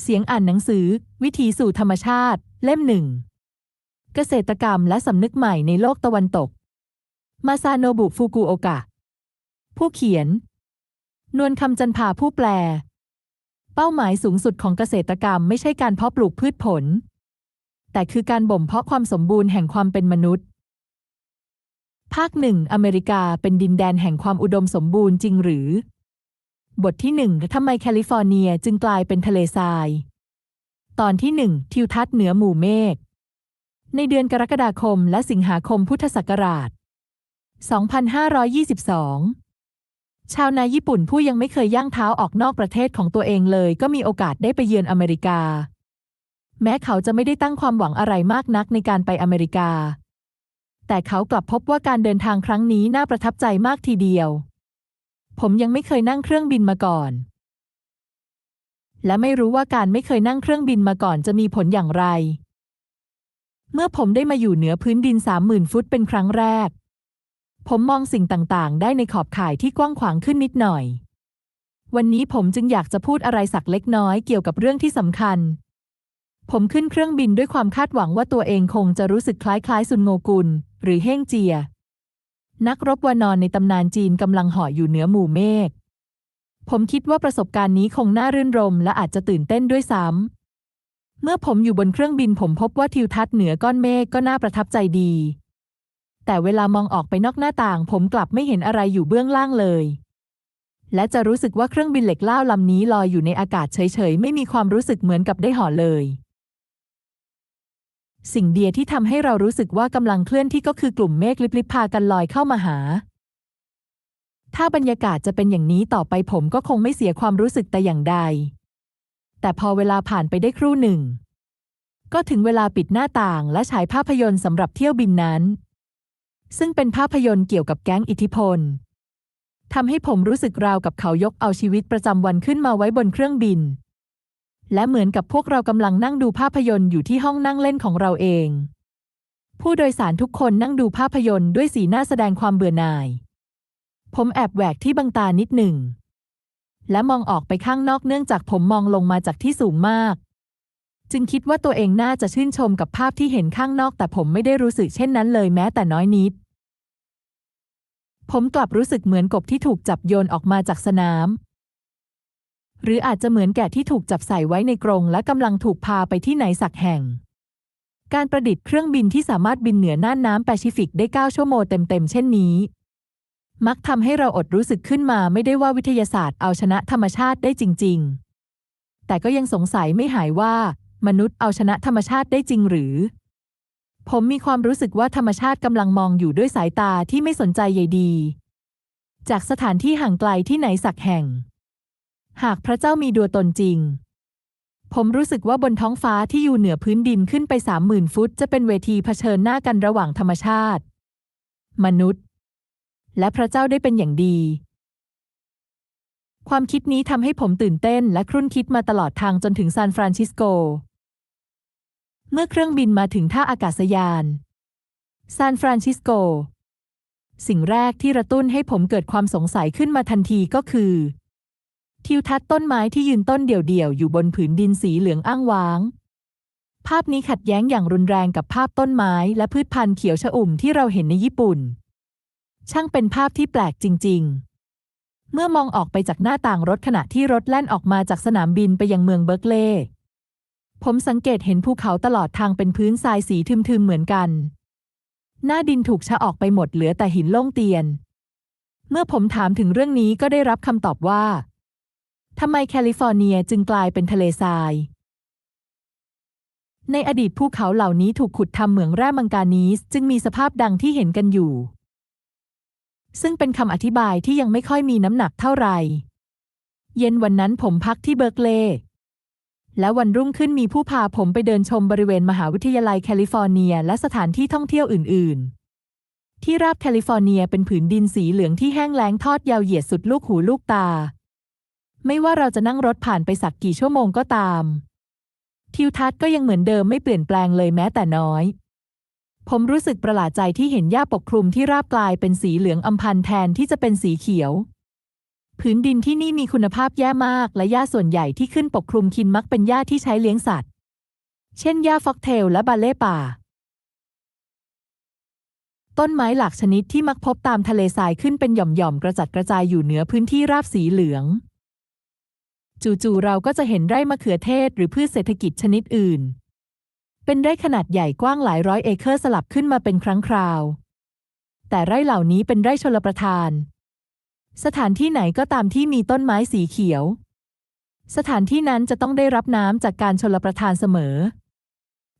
เสียงอ่านหนังสือ วิถีสู่ธรรมชาติ เล่มหนึ่ง เกษตรกรรมและสำนึกใหม่ในโลกตะวันตก มาซาโนบุฟุกุโอกะ ผู้เขียน นวลคำจันพาผู้แปล เป้าหมายสูงสุดของเกษตรกรรมไม่ใช่การเพาะปลูกพืชผล แต่คือการบ่มเพาะความสมบูรณ์แห่งความเป็นมนุษย์ ภาคหนึ่งอเมริกาเป็นดินแดนแห่งความอุดมสมบูรณ์จริงหรือ บทที่หนึ่งทำไมแคลิฟอร์เนียจึงกลายเป็นทะเลทราย ตอนที่หนึ่งทิวทัศน์เหนือหมู่เมฆ ในเดือนกรกฎาคมและสิงหาคมพุทธศักราช 2522 ชาวนาญี่ปุ่นผู้ยังไม่เคยย่างเท้าออกนอกประเทศของตัวเองเลย ก็มีโอกาสได้ไปเยือนอเมริกา แม้เขาจะไม่ได้ตั้งความหวังอะไรมากนักในการไปอเมริกา แต่เขากลับพบว่าการเดินทางครั้งนี้น่าประทับใจมากทีเดียว ผมยังไม่เคยนั่งเครื่องบินมาก่อน และไม่รู้ว่าการไม่เคยนั่งเครื่องบินมาก่อนจะมีผลอย่างไร เมื่อผมได้มาอยู่เหนือพื้นดินสามหมื่นฟุตเป็นครั้งแรก ผมมองสิ่งต่างๆ ได้ในขอบข่ายที่กว้างขวางขึ้นนิดหน่อย วันนี้ผมจึงอยากจะพูดอะไรสักเล็กน้อยเกี่ยวกับเรื่องที่สำคัญ ผมขึ้นเครื่องบินด้วยความคาดหวังว่าตัวเองคงจะรู้สึกคล้ายๆ ซุนโงกุล หรือเฮ่งเจีย นักรบวานอนในตำนานจีนกำลังห่ออยู่เหนือหมู่เมฆ ผมคิดว่าประสบการณ์นี้คงน่ารื่นรมและอาจจะตื่นเต้นด้วยซ้ำ เมื่อผมอยู่บนเครื่องบินผมพบว่าทิวทัศน์เหนือก้อนเมฆก็น่าประทับใจดี แต่เวลามองออกไปนอกหน้าต่าง ผมกลับไม่เห็นอะไรอยู่เบื้องล่างเลย และจะรู้สึกว่าเครื่องบินเหล็กล่าลำนี้ลอยอยู่ในอากาศเฉยๆ ไม่มีความรู้สึกเหมือนกับได้ห่อเลย สิ่งเดียวที่ทำให้เรารู้สึกว่ากำลังเคลื่อนที่ก็คือกลุ่มเมฆลิบๆพากันลอยเข้ามาหา ถ้าบรรยากาศจะเป็นอย่างนี้ต่อไปผมก็คงไม่เสียความรู้สึกแต่อย่างใด แต่พอเวลาผ่านไปได้ครู่หนึ่ง ก็ถึงเวลาปิดหน้าต่างและฉายภาพยนตร์สำหรับเที่ยวบินนั้น ซึ่งเป็นภาพยนตร์เกี่ยวกับแก๊งอิทธิพลทำให้ผมรู้สึกราวกับเขายกเอาชีวิตประจำวันขึ้นมาไว้บนเครื่องบิน และเหมือนกับพวกเรากำลังนั่งดูภาพยนตร์อยู่ที่ห้องนั่งเล่นของเราเอง ผู้โดยสารทุกคนนั่งดูภาพยนตร์ด้วยสีหน้าแสดงความเบื่อหน่าย ผมแอบแหวกที่บังตานิดหนึ่ง และมองออกไปข้างนอกเนื่องจากผมมองลงมาจากที่สูงมาก จึงคิดว่าตัวเองน่าจะชื่นชมกับภาพที่เห็นข้างนอก แต่ผมไม่ได้รู้สึกเช่นนั้นเลยแม้แต่น้อยนิด ผมกลับรู้สึกเหมือนกบที่ถูกจับโยนออกมาจากสนาม หรืออาจจะเหมือนแกะที่ถูกจับใส่ไว้ในกรงและกำลังถูกพาไปที่ไหนสักแห่ง การประดิษฐ์เครื่องบินที่สามารถบินเหนือน่านน้ำแปซิฟิกได้ 9 ชั่วโมงเต็มๆ เช่นนี้ มักทำให้เราอดรู้สึกขึ้นมาไม่ได้ว่าวิทยาศาสตร์เอาชนะธรรมชาติได้จริง ๆ แต่ก็ยังสงสัยไม่หายว่า มนุษย์เอาชนะธรรมชาติได้จริงหรือ ผมมีความรู้สึกว่าธรรมชาติกำลังมองอยู่ด้วยสายตาที่ไม่สนใจใยดี จากสถานที่ห่างไกลที่ไหนสักแห่ง หากพระเจ้ามีดัวตนจริง ผมรู้สึกว่าบนท้องฟ้าที่อยู่เหนือพื้นดินขึ้นไปสามหมื่นฟุต จะเป็นเวทีเผชิญหน้ากันระหว่างธรรมชาติ มนุษย์ และพระเจ้าได้เป็นอย่างดี ความคิดนี้ทำให้ผมตื่นเต้นและครุ่นคิดมาตลอดทางจนถึงซานฟรานซิสโก เมื่อเครื่องบินมาถึงท่าอากาศยานซานฟรานซิสโก สิ่งแรกที่กระตุ้นให้ผมเกิดความสงสัยขึ้นมาทันทีก็คือ ทิวทัศน์ต้นไม้ที่ยืนต้นเดี่ยวๆ อยู่บนผืนดินสีเหลืองอ้างว้าง ภาพนี้ขัดแย้งอย่างรุนแรงกับภาพต้นไม้และพืชพันธุ์เขียวชอุ่มที่เราเห็นในญี่ปุ่น ช่างเป็นภาพที่แปลกจริง ๆ เมื่อมองออกไปจากหน้าต่างรถขณะที่รถแล่นออกมาจากสนามบินไปยังเมืองเบิร์กเลย์ผมสังเกตเห็นภูเขาตลอดทางเป็นพื้นทรายสีทึมๆเหมือนกัน หน้าดินถูกชะออกไปหมดเหลือแต่หินโล่งเตียน เมื่อผมถามถึงเรื่องนี้ก็ได้รับคำตอบว่า ทำไมแคลิฟอร์เนียจึงกลายเป็นทะเลทราย ในอดีตภูเขาเหล่านี้ถูกขุดทำเหมืองแร่มังกานีสจึงมีสภาพดังที่เห็นกันอยู่ ซึ่งเป็นคำอธิบายที่ยังไม่ค่อยมีน้ำหนักเท่าไหร่ เย็นวันนั้นผมพักที่เบิร์กเลย์และวันรุ่งขึ้นมีผู้พาผมไปเดินชมบริเวณมหาวิทยาลัยแคลิฟอร์เนีย และสถานที่ท่องเที่ยวอื่น ๆ ที่ราบแคลิฟอร์เนียเป็นผืนดินสีเหลืองที่แห้งแล้งทอดยาวเหยียดสุดลูกหูลูกตา ไม่ว่าเราจะนั่งรถผ่านไปสักกี่ชั่วโมงก็ตาม ทิวทัศน์ก็ยังเหมือนเดิมไม่เปลี่ยนแปลงเลยแม้แต่น้อย ผมรู้สึกประหลาดใจที่เห็นหญ้าปกคลุมที่ราบกลายเป็นสีเหลืองอำพันแทนที่จะเป็นสีเขียวผืนดินที่นี่มีคุณภาพแย่มากและหญ้าส่วนใหญ่ที่ขึ้นปกคลุมคินมักเป็นหญ้าที่ใช้เลี้ยงสัตว์ เช่นหญ้าฟอกเทลและบาเล่ป่าต้นไม้หลากชนิดที่มักพบตามทะเลทรายขึ้นเป็นหย่อมๆ กระจัดกระจายอยู่เหนือพื้นที่ราบสีเหลือง จู่ๆเราก็จะเห็นไร่มะเขือเทศหรือพืชเศรษฐกิจชนิดอื่น เป็นไร่ขนาดใหญ่กว้างหลายร้อยเอเคอร์สลับขึ้นมาเป็นครั้งคราว แต่ไร่เหล่านี้เป็นไร่ชลประทาน สถานที่ไหนก็ตามที่มีต้นไม้สีเขียว สถานที่นั้นจะต้องได้รับน้ำจากการชลประทานเสมอ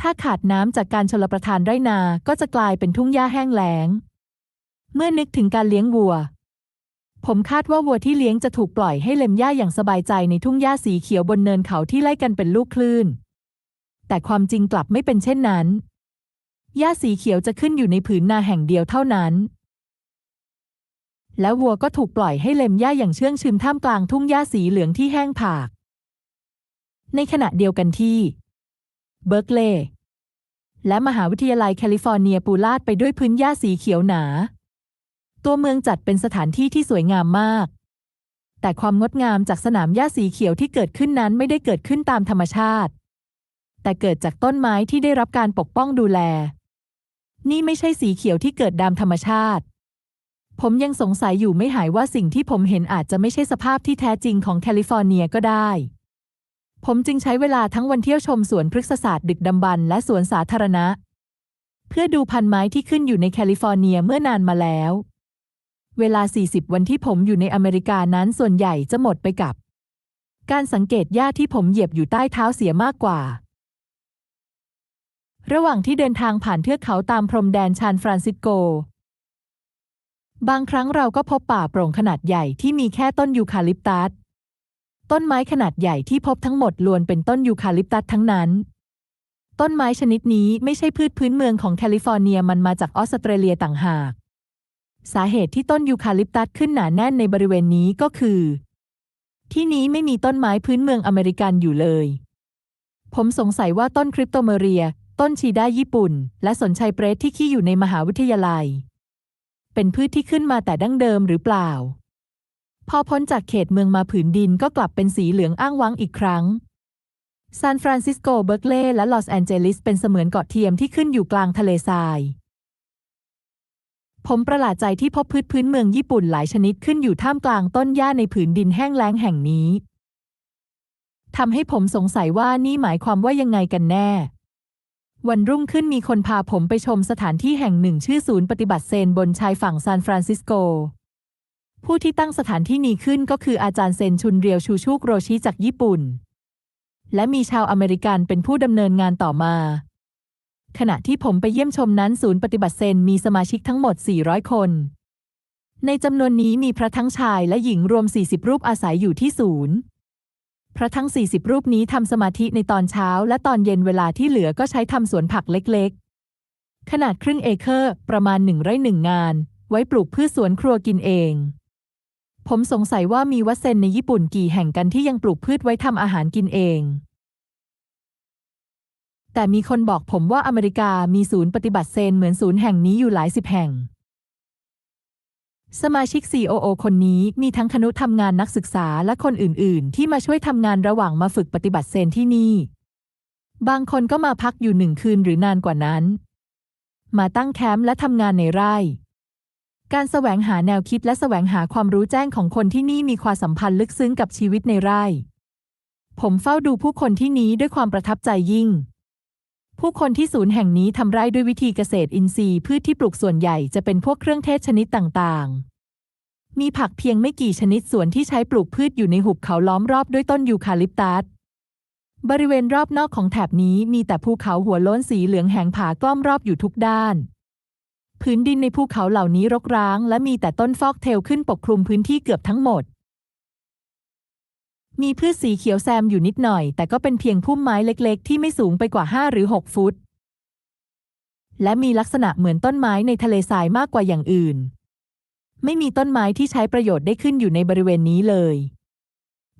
ถ้าขาดน้ำจากการชลประทานไร่นาก็จะกลายเป็นทุ่งหญ้าแห้งแล้ง เมื่อนึกถึงการเลี้ยงวัว ผมคาดว่าวัวที่เลี้ยงจะถูกปล่อยให้เล็มหญ้าอย่างสบายใจในทุ่งหญ้าสีเขียวบนเนินเขาที่ไล่กันเป็นลูกคลื่น แต่ความจริงกลับไม่เป็นเช่นนั้น หญ้าสีเขียวจะขึ้นอยู่ในผืนนาแห่งเดียวเท่านั้น และวัวก็ถูกปล่อยให้เล็มหญ้าอย่างเชื่องชืมท่ามกลางทุ่งหญ้าสีเหลืองที่แห้งผาก ในขณะเดียวกันที่ เบิร์กเลย์และมหาวิทยาลัยแคลิฟอร์เนียปูลาดไปด้วยพื้นหญ้าสีเขียวหนา ตัวเมืองจัดเป็นสถานที่ที่สวยงามมาก แต่ความงดงามจากสนามหญ้าสีเขียวที่เกิดขึ้นนั้นไม่ได้เกิดขึ้นตามธรรมชาติ แต่เกิดจากต้นไม้ที่ได้รับการปกป้องดูแล นี่ไม่ใช่สีเขียวที่เกิดตามธรรมชาติ ผมยังสงสัยอยู่ไม่หายว่าสิ่งที่ผมเห็นอาจจะไม่ใช่สภาพที่แท้จริงของแคลิฟอร์เนียก็ได้ผมจึงใช้เวลาทั้งวันเที่ยวชมสวนพฤกษศาสตร์ดึกดำบรรและสวนสาธารณะ เพื่อดูพันไม้ที่ขึ้นอยู่ในแคลิฟอร์เนียเมื่อนานมาแล้ว เวลา 40 วันที่ผมอยู่ในอเมริกานั้นส่วนใหญ่จะหมดไปกับ การสังเกตหญ้าที่ผมเหยียบอยู่ใต้เท้าเสียมากกว่า ระหว่างที่เดินทางผ่านเทือกเขาตามพรมแดนชานฟรานซิสโก บางครั้งเราก็พบป่าโปร่งขนาดใหญ่ที่มีแค่ต้นยูคาลิปตัส ต้นไม้ขนาดใหญ่ที่พบทั้งหมดล้วนเป็นต้นยูคาลิปตัสทั้งนั้นต้นไม้ชนิดนี้ไม่ใช่พืชพื้นเมืองของแคลิฟอร์เนียมันมาจากออสเตรเลียต่างหาก สาเหตุที่ต้นยูคาลิปตัสขึ้นหนาแน่นในบริเวณนี้ก็คือ ที่นี้ไม่มีต้นไม้พื้นเมืองอเมริกันอยู่เลย ผมสงสัยว่าต้นคริปโตเมเรีย ต้นชีด้าญี่ปุ่น และสนชัยเปรสที่ขี้อยู่ในมหาวิทยาลัย เป็นพืชที่ขึ้นมาแต่ดั้งเดิมหรือเปล่า พอพ้นจากเขตเมืองมาผืนดินก็กลับเป็นสีเหลืองอ้างว้างอีกครั้งซานฟรานซิสโก เบิร์กเลย์และลอสแอนเจลิสเป็นเสมือนเกาะเทียมที่ขึ้นอยู่กลางทะเลทราย ผมประหลาดใจที่พบพืชพื้นเมืองญี่ปุ่นหลายชนิดขึ้นอยู่ท่ามกลางต้นหญ้าในผืนดินแห้งแล้งแห่งนี้ทำให้ผมสงสัยว่านี่หมายความว่ายังไงกันแน่ วันรุ่งขึ้นมีคนพาผมไปชมสถานที่แห่งหนึ่งชื่อศูนย์ปฏิบัติเซนบนชายฝั่งซานฟรานซิสโก ผู้ที่ตั้งสถานที่นี้ขึ้นก็คืออาจารย์เซนชุนเรียวชูชูกโรชิจากญี่ปุ่น และมีชาวอเมริกันเป็นผู้ดำเนินงานต่อมา ขณะที่ผมไปเยี่ยมชมนั้นศูนย์ปฏิบัติเซนมีสมาชิกทั้งหมด 400 คน ในจำนวนนี้มีพระทั้งชายและหญิงรวม 40 รูปอาศัยอยู่ที่ศูนย์ พระทั้ง 40 รูปนี้ทำสมาธิในตอนเช้า และตอนเย็นเวลาที่เหลือก็ใช้ทำสวนผักเล็กๆ ขนาดครึ่งเอเคอร์ ประมาณหนึ่งไร่หนึ่งงาน ไว้ปลูกพืชสวนครัวกินเอง ผมสงสัยว่ามีวัดเซนในญี่ปุ่นกี่แห่งกันที่ยังปลูกพืชไว้ทำอาหารกินเอง แต่มีคนบอกผมว่าอเมริกามีศูนย์ปฏิบัติเซนเหมือนศูนย์แห่งนี้อยู่หลายสิบแห่ง สมาชิก COO คนนี้มีทั้งคณะทำงานนักศึกษาและคนอื่น ๆ ที่มาช่วยทำงานระหว่างมาฝึกปฏิบัติเซนที่นี่ บางคนก็มาพักอยู่หนึ่งคืนหรือนานกว่านั้น มาตั้งแคมป์และทำงานในไร่ การแสวงหาแนวคิดและแสวงหาความรู้แจ้งของคนที่นี่มีความสัมพันธ์ลึกซึ้งกับชีวิตในไร่ ผมเฝ้าดูผู้คนที่นี้ด้วยความประทับใจยิ่ง ผู้คนที่ศูนย์แห่งนี้ทำไร่ด้วยวิธีเกษตรอินทรีย์พืชที่ปลูกส่วนใหญ่จะเป็นพวกเครื่องเทศชนิดต่างๆ มีผักเพียงไม่กี่ชนิดส่วนที่ใช้ปลูกพืชอยู่ในหุบเขาล้อมรอบด้วยต้นยูคาลิปตัส บริเวณรอบนอกของแถบนี้มีแต่ภูเขาหัวโล้นสีเหลืองแหงผากล้อมรอบอยู่ทุกด้าน พื้นดินในภูเขาเหล่านี้รกร้าง และมีแต่ต้นฟอกเทลขึ้นปกคลุมพื้นที่เกือบทั้งหมด มีพืชสีเขียวแซมอยู่นิดหน่อย แต่ก็เป็นเพียงพุ่มไม้เล็ก ๆ ที่ไม่สูงไปกว่า 5 หรือ 6 ฟุต และมีลักษณะเหมือนต้นไม้ในทะเลทรายมากกว่าอย่างอื่น ไม่มีต้นไม้ที่ใช้ประโยชน์ได้ขึ้นอยู่ในบริเวณนี้เลย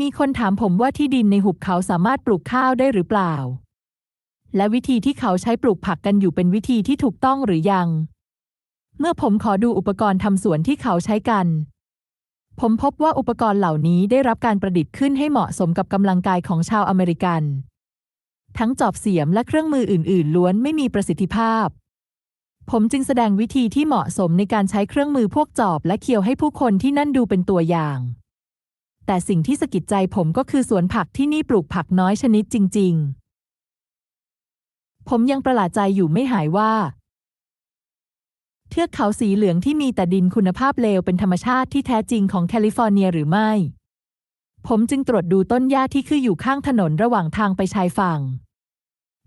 มีคนถามผมว่าที่ดินในหุบเขาสามารถปลูกข้าวได้หรือเปล่า และวิธีที่เขาใช้ปลูกผักกันอยู่เป็นวิธีที่ถูกต้องหรือยัง เมื่อผมขอดูอุปกรณ์ทำสวนที่เขาใช้กัน ผมพบว่าอุปกรณ์เหล่านี้ได้รับการประดิษฐ์ขึ้นให้เหมาะสมกับกำลังกายของชาวอเมริกัน ทั้งจอบเสียมและเครื่องมืออื่น ๆ ล้วนไม่มีประสิทธิภาพ ผมจึงแสดงวิธีที่เหมาะสมในการใช้เครื่องมือพวกจอบและเคียวให้ผู้คนที่นั่นดูเป็นตัวอย่าง แต่สิ่งที่สะกิดใจผมก็คือสวนผักที่นี่ปลูกผักน้อยชนิดจริง ๆ ผมยังประหลาดใจอยู่ไม่หายว่า เทือกเขาสีเหลืองที่มีแต่ดินคุณภาพเลวเป็นธรรมชาติที่แท้จริงของแคลิฟอร์เนียหรือไม่ ผมจึงตรวจดูต้นหญ้าที่ขึ้นอยู่ข้างถนนระหว่างทางไปชายฝั่ง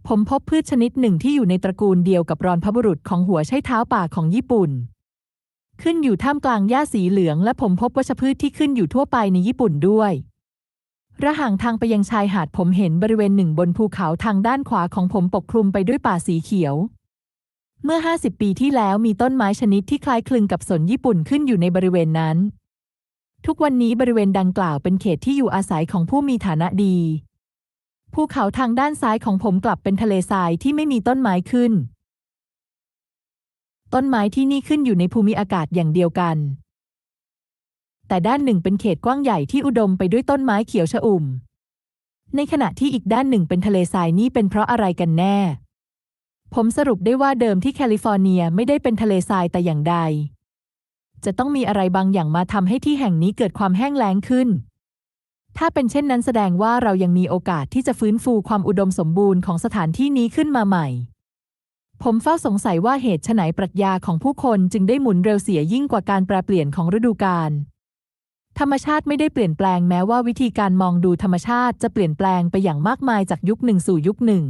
ผมพบพืชชนิดหนึ่งที่อยู่ในตระกูลเดียวกับรอนพบุรุษของหัวไชเท้าป่าของญี่ปุ่น ขึ้นอยู่ท่ามกลางหญ้าสีเหลืองและผมพบวัชพืชที่ขึ้นอยู่ทั่วไปในญี่ปุ่นด้วย ระหว่างทางไปยังชายหาดผมเห็นบริเวณหนึ่งบนภูเขาทางด้านขวาของผมปกคลุมไปด้วยป่าสีเขียว เมื่อ 50 ปีที่แล้วมีต้นไม้ชนิดที่คล้ายคลึงกับสนญี่ปุ่นขึ้นอยู่ในบริเวณนั้น ทุกวันนี้บริเวณดังกล่าวเป็นเขตที่อยู่อาศัยของผู้มีฐานะดีภูเขาทางด้านซ้ายของผมกลับเป็นทะเลทรายที่ไม่มีต้นไม้ขึ้น ต้นไม้ที่นี่ขึ้นอยู่ในภูมิอากาศอย่างเดียวกัน แต่ด้านหนึ่งเป็นเขตกว้างใหญ่ที่อุดมไปด้วยต้นไม้เขียวชอุ่ม ในขณะที่อีกด้านหนึ่งเป็นทะเลทรายนี่เป็นเพราะอะไรกันแน่ ผมสรุปได้ว่าเดิมที่แคลิฟอร์เนียไม่ได้เป็นทะเลทรายแต่อย่างใด จะต้องมีอะไรบางอย่างมาทำให้ที่แห่งนี้เกิดความแห้งแล้งขึ้น ถ้าเป็นเช่นนั้นแสดงว่าเรายังมีโอกาสที่จะฟื้นฟูความอุดมสมบูรณ์ของสถานที่นี้ขึ้นมาใหม่ ผมเฝ้าสงสัยว่าเหตุไฉนปรัชญาของผู้คนจึงได้หมุนเร็วเสียยิ่งกว่าการแปรเปลี่ยนของฤดูกาลธรรมชาติไม่ได้เปลี่ยนแปลงแม้ว่าวิธีการมองดูธรรมชาติจะเปลี่ยนแปลงไปอย่างมากมายจากยุคหนึ่งสู่ยุคหนึ่ง